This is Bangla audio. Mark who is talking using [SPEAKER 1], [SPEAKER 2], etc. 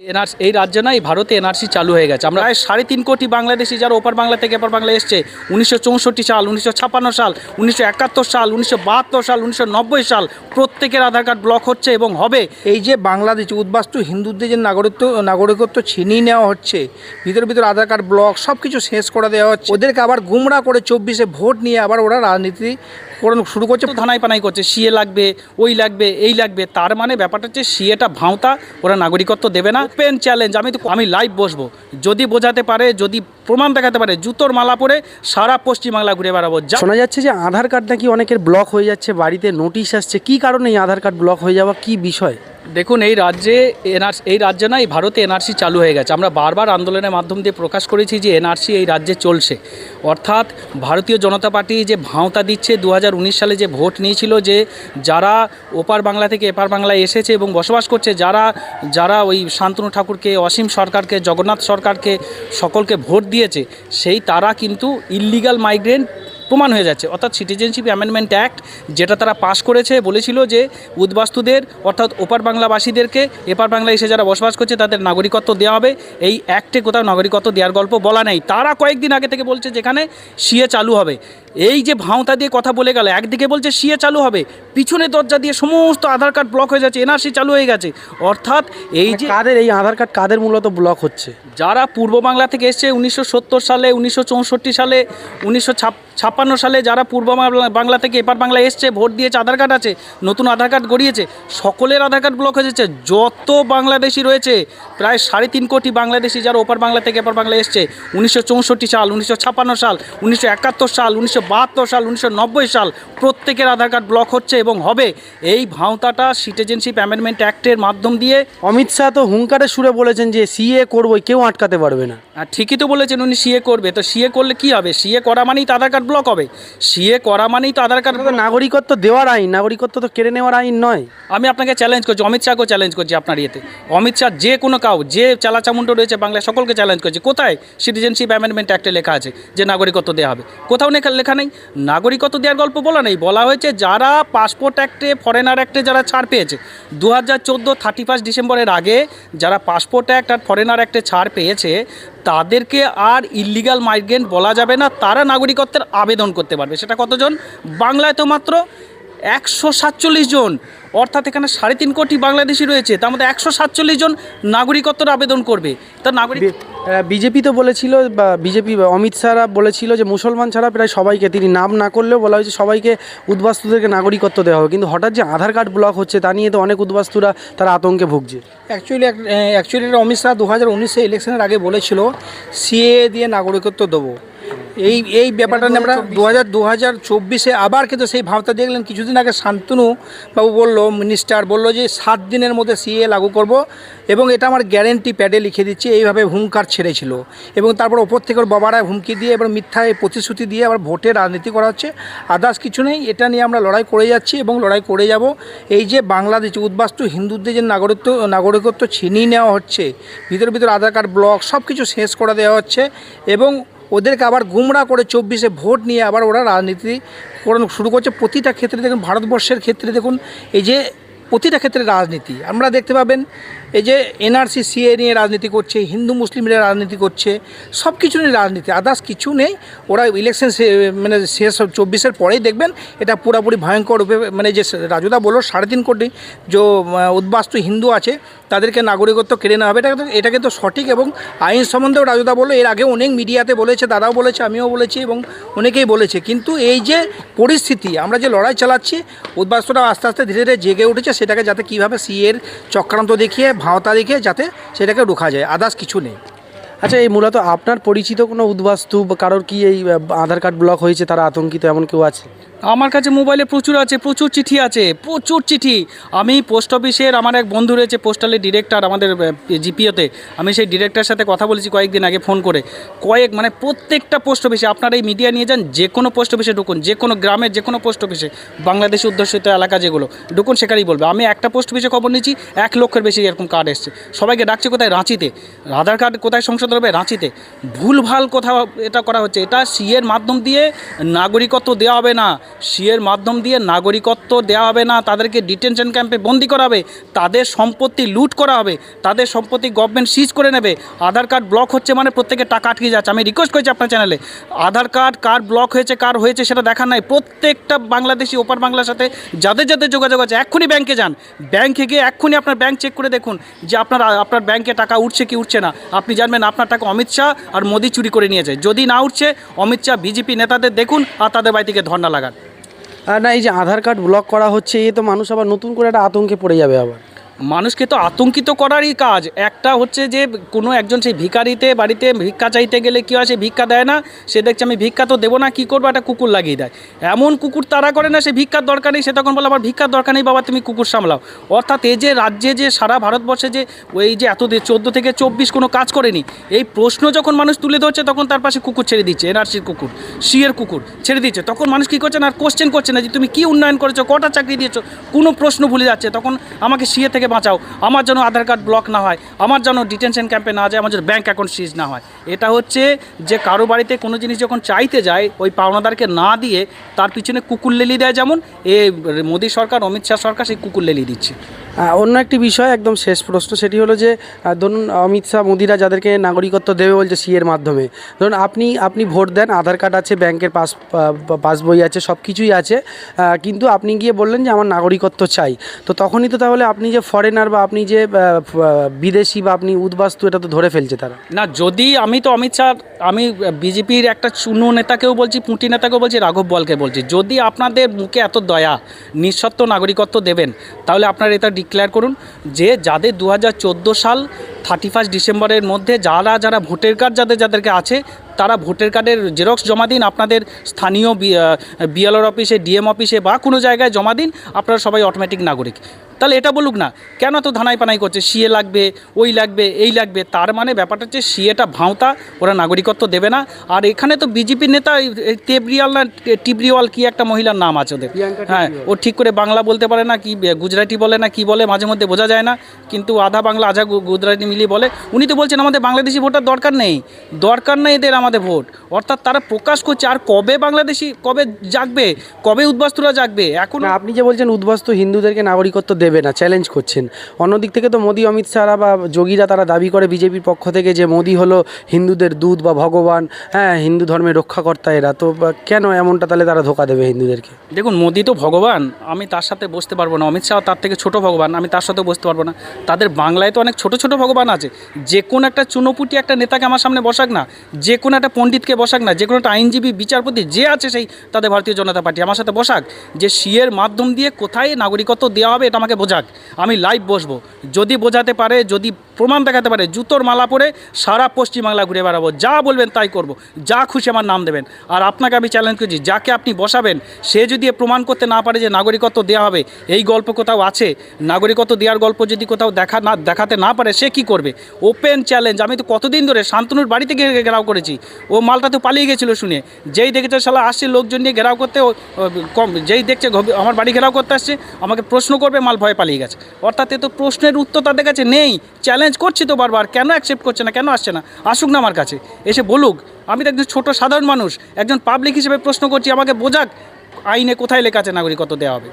[SPEAKER 1] এনআরসি এই রাজ্য নয় ভারতে এনআরসি চালু হয়ে গেছে। আমরা প্রায় সাড়ে তিন কোটি বাংলাদেশি যারা ওপার বাংলা থেকে এপার বাংলা এসছে, উনিশশো চৌষট্টি সাল, উনিশশো ছাপ্পান্ন সাল, উনিশশো একাত্তর সাল, উনিশশো বাহাত্তর সাল, উনিশশো নব্বই সাল, প্রত্যেকের আধার কার্ড ব্লক হচ্ছে এবং হবে।
[SPEAKER 2] এই যে বাংলাদেশ, উদ্বাস্তু হিন্দুদের যে নাগরিকত্ব নাগরিকত্ব ছিনিয়ে নেওয়া হচ্ছে, ভিতর ভিতর আধার কার্ড ব্লক সব কিছু শেষ করে দেওয়া হচ্ছে, ওদেরকে আবার গুমরা করে চব্বিশে ভোট নিয়ে আবার ওরা রাজনীতি করানো শুরু করছে
[SPEAKER 1] ধানাই পানাই করছে সিএ লাগবে ওই লাগবে এই লাগবে। তার মানে ব্যাপারটা হচ্ছে সিএটা ভাঁওতা ওরা নাগরিকত্ব দেবে না। পেন চ্যালেঞ্জ আমি তো আমি লাইভ বসবো। যদি বোঝাতে পারে যদি প্রমাণ দেখাতে পারে জুতোর মালা পরে সারা পশ্চিমবাংলা ঘুরে বেড়াবো।
[SPEAKER 3] শোনা যাচ্ছে যে আধার কার্ড নাকি অনেকের ব্লক হয়ে যাচ্ছে বাড়িতে নোটিশ আসছে। কি কারণে এই আধার কার্ড ব্লক হয়ে যাওয়া? কি বিষয়?
[SPEAKER 1] দেখুন এই রাজ্যে এনআরসি এই রাজ্যে নয় ভারতে এনআরসি চালু হয়ে গেছে। আমরা বারবার আন্দোলনের মাধ্যম দিয়ে প্রকাশ করেছি যে এনআরসি এই রাজ্যে চলছে। অর্থাৎ ভারতীয় জনতা পার্টি যে ভাঁওতা দিচ্ছে দু হাজার সালে যে ভোট নিয়েছিল যে যারা ওপার বাংলা থেকে এপার বাংলায় এসেছে এবং বসবাস করছে, যারা যারা ওই শান্তনু ঠাকুরকে, অসীম সরকারকে, জগন্নাথ সরকারকে সকলকে ভোট দিয়েছে, সেই তারা কিন্তু ইল্লিগাল মাইগ্রেন্ট প্রমাণ হয়ে যাচ্ছে। অর্থাৎ সিটিজেনশিপ অ্যামেন্ডমেন্ট অ্যাক্ট যেটা তারা পাশ করেছে বলেছিল যে উদ্বাস্তুদের, অর্থাৎ ওপার বাংলাবাসীদেরকে এপার বাংলা এসে যারা বসবাস করছে তাদের নাগরিকত্ব দেওয়া হবে। এই অ্যাক্টে কোথাও নাগরিকত্ব দেওয়ার গল্প বলা নেই। তারা কয়েকদিন আগে থেকে বলছে যেখানে সিএ চালু হবে। এই যে ভাঁওতা দিয়ে কথা বলে গেল একদিকে বলছে সিএ চালু হবে পিছনে দরজা দিয়ে সমস্ত আধার কার্ড ব্লক হয়ে যাচ্ছে এনআরসি চালু হয়ে গেছে। অর্থাৎ এই যে
[SPEAKER 3] কাদের এই আধার কার্ড কাদের মূলত ব্লক হচ্ছে?
[SPEAKER 1] যারা পূর্ব বাংলা থেকে এসছে উনিশশো সত্তর সালে উনিশশো চৌষট্টি সালে উনিশশো ছাপ্পান্ন সালে যারা পূর্ব বাংলা- বাংলা থেকে এপার বাংলা এসছে ভোট দিয়েছে আধার কার্ড আছে নতুন আধার কার্ড গড়িয়েছে সকলের আধার কার্ড ব্লক হয়ে যাচ্ছে। যত বাংলাদেশি রয়েছে প্রায় সাড়ে তিন কোটি বাংলাদেশি যারা ওপার বাংলা থেকে এপার বাংলা এসছে উনিশশো চৌষট্টি সাল উনিশশো ছাপ্পান্ন সাল উনিশশো একাত্তর সাল উনিশশো বাহাত্তর সাল উনিশশো নব্বই সাল প্রত্যেকের আধার কার্ড ব্লক হচ্ছে এবং হবে। এই ভাঁওতাটা সিটিজেনশিপ অ্যামেন্ডমেন্ট অ্যাক্টের মাধ্যম দিয়ে
[SPEAKER 3] অমিত শাহ তো হুঙ্কারের সুরে বলেছেন যে সিএ করবই কেউ আটকাতে পারবে না।
[SPEAKER 1] আর ঠিকই তো বলেছেন উনি সিএ করবে। তো সিএ করলে কি হবে? সিএ করা মানেই তো আধার কার্ড ব্লক হবে। সিএ করা মানেই তো আধার কার্ড
[SPEAKER 3] নাগরিকত্ব দেওয়ার আইন নাগরিকত্ব তো কেড়ে নেওয়ার আইন নয়।
[SPEAKER 1] আমি আপনাকে চ্যালেঞ্জ করছি অমিত শাহকেও চ্যালেঞ্জ করছি আপনার ইয়েতে। অমিত শাহ যে কোনো কাউ যে চালাচামুন্ড রয়েছে বাংলায় সকলকে চ্যালেঞ্জ করছি। কোথায়? সিটিজেনশিপ অ্যামেন্ডমেন্ট অ্যাক্টে লেখা আছে যে নাগরিকত্ব দেওয়া হবে। কোথাও লেখা লেখা নেই। নাগরিকত্ব দেওয়ার গল্প বলা নেই। বলা হয়েছে, যারা পাসপোর্ট অ্যাক্টে ফরেনার অ্যাক্টে যারা ছাড় পেয়েছে দু হাজার চোদ্দ থার্টি ফার্স্ট ডিসেম্বরের আগে যারা পাসপোর্ট অ্যাক্ট আর ফরেনার অ্যাক্টে ছাড় পেয়েছে, তাদেরকে আর ইল্লিগাল মাইগ্রেন্ট বলা যাবে না, তারা নাগরিকত্বের আবেদন করতে পারবে। সেটা কতজন? বাংলায় তো মাত্র একশো সাতচল্লিশ জন। অর্থাৎ এখানে সাড়ে তিন কোটি বাংলাদেশি রয়েছে, তার মধ্যে একশো সাতচল্লিশ জন নাগরিকত্বের আবেদন করবে। তা নাগরিক
[SPEAKER 3] বিজেপি তো বলেছিল, বা বিজেপি অমিত শাহরা বলেছিল যে মুসলমান ছাড়া প্রায় সবাইকে, তিনি নাম না করলেও বলা হয়েছে সবাইকে উদ্বাস্তুদেরকে নাগরিকত্ব দেওয়া হবে। কিন্তু হঠাৎ যে আধার কার্ড ব্লক হচ্ছে, তা নিয়ে তো অনেক উদ্বাস্তুরা তারা আতঙ্কে ভুগছে।
[SPEAKER 2] অ্যাকচুয়ালি অ্যাকচুয়ালি অমিত শাহ দু হাজার উনিশে ইলেকশনের আগে বলেছিল সিএ দিয়ে নাগরিকত্ব দেবো। এই এই ব্যাপারটা নিয়ে আমরা দু হাজার দু হাজার চব্বিশে আবার কিন্তু সেই ভাবটা দেখলেন। কিছুদিন আগে শান্তনু বাবু বলল, মিনিস্টার বলল যে, সাত দিনের মধ্যে সিএ লাগু করব এবং এটা আমার গ্যারেন্টি প্যাডে লিখে দিচ্ছি, এইভাবে হুঙ্কার ছেড়েছিল। এবং তারপর ওপর থেকে ওর বাবারা হুমকি দিয়ে এবার মিথ্যায় প্রতিশ্রুতি দিয়ে আবার ভোটে রাজনীতি করা হচ্ছে। আদার্স কিছু নেই, এটা নিয়ে আমরা লড়াই করে যাচ্ছি এবং লড়াই করে যাব। এই যে বাংলাদেশ উদ্বাস্তু, হিন্দুদের যে নাগরিকত্ব নাগরিকত্ব ছিনিয়ে নেওয়া হচ্ছে, ভিতর, ভিতরে আধার কার্ড ব্লক সব কিছু শেষ করে দেওয়া হচ্ছে এবং ওদেরকে আবার গুমরা করে চব্বিশে ভোট নিয়ে আবার ওরা রাজনীতি করানো শুরু করছে। প্রতিটা ক্ষেত্রে দেখুন, ভারতবর্ষের ক্ষেত্রে দেখুন, এই যে প্রতিটা ক্ষেত্রে রাজনীতি, আমরা দেখতে পাবেন এই যে এনআরসি, সিএ নিয়ে রাজনীতি করছে, হিন্দু মুসলিমরা রাজনীতি করছে সব কিছু নিয়ে রাজনীতি আদার্স কিছু নেই। ওরা ইলেকশন মানে শেষ চব্বিশের পরেই দেখবেন, এটা পুরোপুরি ভয়ঙ্কর রূপে মানে যে রাজুদা বলল, সাড়ে তিন কোটি যে উদ্বাস্তু হিন্দু আছে, তাদেরকে নাগরিকত্ব কেড়ে নেওয়া হবে। এটা কিন্তু এটা কিন্তু সঠিক এবং আইন সম্বন্ধেও রাজুদা বলল, এর আগে অনেক মিডিয়াতে বলেছে, দাদাও বলেছে, আমিও বলেছি এবং অনেকেই বলেছে। কিন্তু এই যে পরিস্থিতি, আমরা যে লড়াই চালাচ্ছি উদ্বাস্তুরা আস্তে আস্তে ধীরে ধীরে জেগে উঠেছে, সেটাকে যাতে কীভাবে সিএর চক্রান্ত দেখিয়ে ভাঁওতা রেখে যাতে সেটাকে রোখা যায় আদার্স কিছু নেই।
[SPEAKER 3] আচ্ছা এই মূলত আপনার পরিচিত কোনো উদ্বাস্তু বা কারোর কি এই আধার কার্ড ব্লক হয়েছে, তারা আতঙ্কিত, এমন কেউ আছে?
[SPEAKER 1] আমার কাছে মোবাইলে প্রচুর আছে, প্রচুর চিঠি আছে, প্রচুর চিঠি। আমি পোস্ট অফিসের, আমার এক বন্ধু রয়েছে, পোস্টালের ডিরেক্টর আমাদের জিপিওতে। আমি সেই ডিরেক্টরের সাথে কথা বলেছি কয়েকদিন আগে ফোন করে। কয়েক মানে প্রত্যেকটা পোস্ট অফিসে, আপনারা এই মিডিয়া নিয়ে যান, যে কোনো পোস্ট অফিসে ঢুকুন, যে কোনো গ্রামের, যে কোনো পোস্ট অফিসে, বাংলাদেশ উদ্দেশিত এলাকা যেগুলো, ঢুকুন, সেখানেই বলবে। আমি একটা পোস্ট অফিসে খবর নিচ্ছি, এক লক্ষের বেশি এরকম কার্ড এসছে। সবাইকে ডাকছে কোথায়? রাঁচিতে। আধার কার্ড কোথায় সংশোধন সংশোধন হবে রাঁচিতে ভুলভাল কোথাও এটা করা হচ্ছে। এটা সিএর মাধ্যম দিয়ে নাগরিকত্ব দেওয়া হবে না। সিএর মাধ্যম দিয়ে নাগরিকত্ব দেওয়া হবে না। তাদেরকে ডিটেনশন ক্যাম্পে বন্দি করা হবে। তাদের সম্পত্তি লুট করা হবে। তাদের সম্পত্তি গভর্নমেন্ট সিজ করে নেবে। আধার কার্ড ব্লক হচ্ছে মানে প্রত্যেকের টাকা আটকে যাচ্ছে। আমি রিকোয়েস্ট করেছি আপনার চ্যানেলে। আধার কার্ড কার ব্লক হয়েছে, কার হয়েছে সেটা দেখার নাই। প্রত্যেকটা বাংলাদেশি, ওপার বাংলার সাথে যাদের যাদের যোগাযোগ আছে, এক্ষুনি ব্যাংকে যান। ব্যাংকে গিয়ে এক্ষুনি আপনার ব্যাংক চেক করে দেখুন যে আপনার আপনার ব্যাংকে টাকা উঠছে কি উঠছে না। আপনি জানবেন আপনার টাকা অমিত শাহ আর মোদি চুরি করে নিয়েছে। যদি না উঠছে, অমিত শাহ, বিজেপি নেতাদের দেখুন আর তাদের বাড়ি থেকে ধর্না লাগান।
[SPEAKER 3] আর না, এই যে আধার কার্ড ব্লক করা হচ্ছে এ তো মানুষ আবার নতুন করে একটা আতঙ্কে পড়ে যাবে আবার।
[SPEAKER 1] মানুষকে তো আতঙ্কিত করারই কাজ। একটা হচ্ছে যে, কোনো একজন সেই ভিখারিতে বাড়িতে ভিক্ষা চাইতে গেলে কী হয়, সে ভিক্ষা দেয় না, সে দেখছে আমি ভিক্ষা তো দেবো না, কী করব? একটা কুকুর লাগিয়ে দেয়। এমন কুকুর তারা করে না, সে ভিক্ষার দরকার নেই, সে তখন বলে, আমার ভিক্ষার দরকার নেই, বাবা, তুমি কুকুর সামলাও। অর্থাৎ এই যে রাজ্যে যে সারা ভারতবর্ষে যে ওই যে এত চোদ্দ থেকে চব্বিশ কোনো কাজ করেনি, এই প্রশ্ন যখন মানুষ তুলে ধরছে, তখন তার পাশে কুকুর ছেড়ে দিচ্ছে, এনআরসির কুকুর, সিএর কুকুর ছেড়ে দিচ্ছে। তখন মানুষ কী করছে না, আর কোশ্চেন করছে না যে, তুমি কী উন্নয়ন করেছ, কটা চাকরি দিয়েছ? কোনো প্রশ্ন ভুলে যাচ্ছে। তখন আমাকে সিএ থেকে বাঁচাও। আমার যেন আধার কার্ড ব্লক না হয়, আমার যেন ডিটেনশন ক্যাম্পে না যায়, আমার যেন ব্যাঙ্ক অ্যাকাউন্ট সিজ না হয়। এটা হচ্ছে যে কারও বাড়িতে কোনো জিনিস যখন চাইতে যায়, ওই পাওনাদারকে না দিয়ে তার পিছনে কুকুর লেলি দেয় যেমন, এ মোদী সরকার, অমিত শাহ সরকার সেই কুকুর লেলি দিচ্ছে।
[SPEAKER 3] অন্য একটি বিষয়, একদম শেষ প্রশ্ন, সেটি হলো যে ধরুন অমিত শাহ, মোদিরা যাদেরকে নাগরিকত্ব দেবে বলছে সিএর মাধ্যমে, ধরুন আপনি আপনি ভোট দেন, আধার কার্ড আছে, ব্যাংকের পাস পাসবই আছে সব কিছুই আছে কিন্তু আপনি গিয়ে বললেন যে আমার নাগরিকত্ব চাই। তো তখনই তো তাহলে আপনি যে ফরেনার বা আপনি যে বিদেশি বা আপনি উদ্বাস্তু, এটা তো ধরে ফেলছে তারা।
[SPEAKER 1] না, যদি আমি তো অমিত শাহ, আমি বিজেপির একটা চুনো নেতাকেও বলছি, পুঁটি নেতাকেও বলছি, রাঘব বলকে বলছি, যদি আপনাদের মুখে এত দয়া নিঃশর্ত নাগরিকত্ব দেবেন, তাহলে আপনারা এটা ডিক্লেয়ার করুন যে, যাদের দু হাজার চোদ্দ সাল থার্টি ফার্স্ট ডিসেম্বরের মধ্যে যারা যারা ভোটার কার্ড যাদের, যাদেরকে আছে, তারা ভোটার কার্ডের জেরক্স জমা দিন, আপনাদের স্থানীয় বিএলওর অফিসে ডিএম অফিসে বা কোনো জায়গায় জমা দিন, আপনারা সবাই অটোমেটিক নাগরিক। তাহলে এটা বলুক না কেন তো ধানাই পানাই করছে? সিএ লাগবে ওই লাগবে এই লাগবে তার মানে ব্যাপারটা হচ্ছে সিএটা ভাঁওতা ওরা নাগরিকত্ব দেবে না। আর এখানে তো বিজেপির নেতা তেবরিয়াল না টিবরিওয়াল কি একটা মহিলার নাম আছে ওদের? হ্যাঁ ও ঠিক করে বাংলা বলতে পারে না কি গুজরাটি বলে না কি বলে মাঝে মধ্যে বোঝা যায় না। কিন্তু আধা বাংলা আধা গুজরাটি মিলিয়ে বলে। উনি তো বলছেন আমাদের বাংলাদেশি ভোটার দরকার নেই। দরকার নেই এদের আমাদের ভোট। অর্থাৎ তারা প্রকাশ করছে আর কবে বাংলাদেশি কবে জাগবে কবে উদ্বাস্তুরা জাগবে? এখন
[SPEAKER 3] আপনি যে বলছেন উদ্বাস্তু হিন্দুদেরকে নাগরিকত্ব দেবে না চ্যালেঞ্জ করছেন। অন্যদিক থেকে তো মোদি, অমিত শাহরা বা যোগীরা তারা দাবি করে বিজেপির পক্ষ থেকে যে মোদি হলো হিন্দুদের দূত বা ভগবান হ্যাঁ হিন্দু ধর্মের রক্ষাকর্তা এরা। তো কেন এমনটা তাহলে তারা ধোকা দেবে হিন্দুদেরকে?
[SPEAKER 1] দেখুন, মোদি তো ভগবান, আমি তার সাথে বসতে পারব না। অমিত শাহ তার থেকে ছোট ভগবান, আমি তার সাথেও বসতে পারব না। তাদের বাংলায় তো অনেক ছোট ছোট ভগবান আছে। যে কোনো একটা চুনোপুটি একটা নেতাকে আমার সামনে বসাক না, যে কোনো একটা পণ্ডিতকে বসাক না, যে কোনো একটা আইনজীবী, বিচারপতি, যে আছে সেই তাদের ভারতীয় জনতা পার্টি আমার সাথে বসাক। যে সিএর মাধ্যম দিয়ে কোথায় নাগরিকত্ব দেওয়া হবে এটা আমাকে বোঝাক আমি লাইভ বসবো। যদি বোঝাতে পারে যদি প্রমাণ দেখাতে পারে। জুতোর মালা পরে সারা পশ্চিমবাংলা ঘুরে বেড়াবো। যা বলবেন তাই করব। যা খুশি আমার নাম দেবেন। আর আপনাকে আমি চ্যালেঞ্জ করছি, যাকে আপনি বসাবেন, সে যদি প্রমাণ করতে না পারে যে নাগরিকত্ব দেওয়া হবে, এই গল্প কোথাও আছে? নাগরিকত্ব দেওয়ার গল্প যদি কোথাও দেখা না, দেখাতে না পারে, সে কি করবে? ওপেন চ্যালেঞ্জ আমি তো কতদিন ধরে শান্তনুর বাড়িতে গিয়ে ঘেরাও করেছি। ও মালটা তো পালিয়ে গেছিল শুনে। যেই দেখেছে শালা আসছে লোকজন নিয়ে ঘেরাও করতে কম, যেই দেখছে আমার বাড়ি ঘেরাও করতে আসছে, আমাকে প্রশ্ন করবে, মাল ভয়ে পালিয়ে গেছে। অর্থাৎ এ তো প্রশ্নের উত্তর তাদের কাছে নেই। চ্যালেঞ্জ করছি তো বারবার, কেন অ্যাকসেপ্ট করছে না, কেন আসছে না? আসুক না আমার কাছে। এসে বলুক, আমি তো একজন ছোটো সাধারণ মানুষ, একজন পাবলিক হিসেবে প্রশ্ন করছি, আমাকে বোঝাক, আইনে কোথায় লেখা আছে, নাগরিকত্ব দেওয়া হবে।